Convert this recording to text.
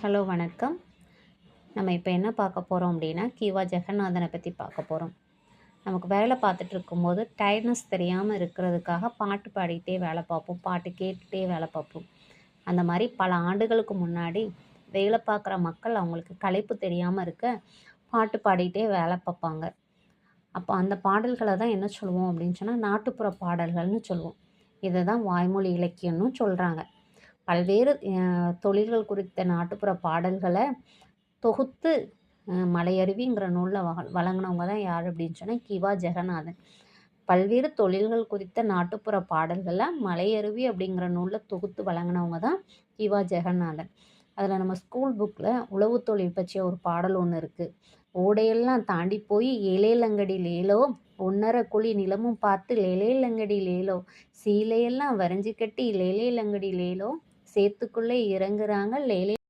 Hello வணக்கம். நம்ம இப்போ என்ன பார்க்க போகிறோம் அப்படின்னா கீவா ஜெகநாதனை பற்றி பார்க்க போகிறோம் நமக்கு வேலை பார்த்துட்டு இருக்கும்போது டயர்ட்னஸ் தெரியாமல் இருக்கிறதுக்காக பாட்டு பாடிக்கிட்டே வேலை பார்ப்போம். பாட்டு கேட்டுகிட்டே வேலை பார்ப்போம். அந்த மாதிரி பல ஆண்டுகளுக்கு முன்னாடி வேலை பார்க்குற மக்கள் அவங்களுக்கு களைப்பு தெரியாமல் இருக்க பாட்டு பாடிக்கிட்டே வேலை பார்ப்பாங்க. அப்போ அந்த பாடல்களை தான் என்ன சொல்லுவோம் அப்படின்னு சொன்னால் நாட்டுப்புற பாடல்கள்னு சொல்லுவோம். இதை தான் வாய்மொழி இலக்கியம்னு சொல்கிறாங்க பல்வேறு தொழில்கள் குறித்த நாட்டுப்புற பாடல்களை தொகுத்து மலையருவிங்கிற நூலில் வழங்கினவங்க தான் யார் அப்படின்னு சொன்னால் கிவா ஜெகநாதன். பல்வேறு தொழில்கள் குறித்த நாட்டுப்புற பாடல்களை மலையருவி அப்படிங்கிற நூலில் தொகுத்து வழங்கினவங்க தான் கிவா ஜெகநாதன். அதில் நம்ம ஸ்கூல் புக்கில் உழவு தொழில் பற்றிய ஒரு பாடல் ஒன்று இருக்குது ஓடையெல்லாம் தாண்டி போய் ஏலேலங்கடி லேலோ ஒன்னரை குழி நிலமும் பார்த்து லேலேலங்கடி லேலோ சீலையெல்லாம் வரைஞ்சி கட்டி லேலேலங்கடி லேலோ சேத்துக்குள்ளே இறங்குறாங்க. லேலே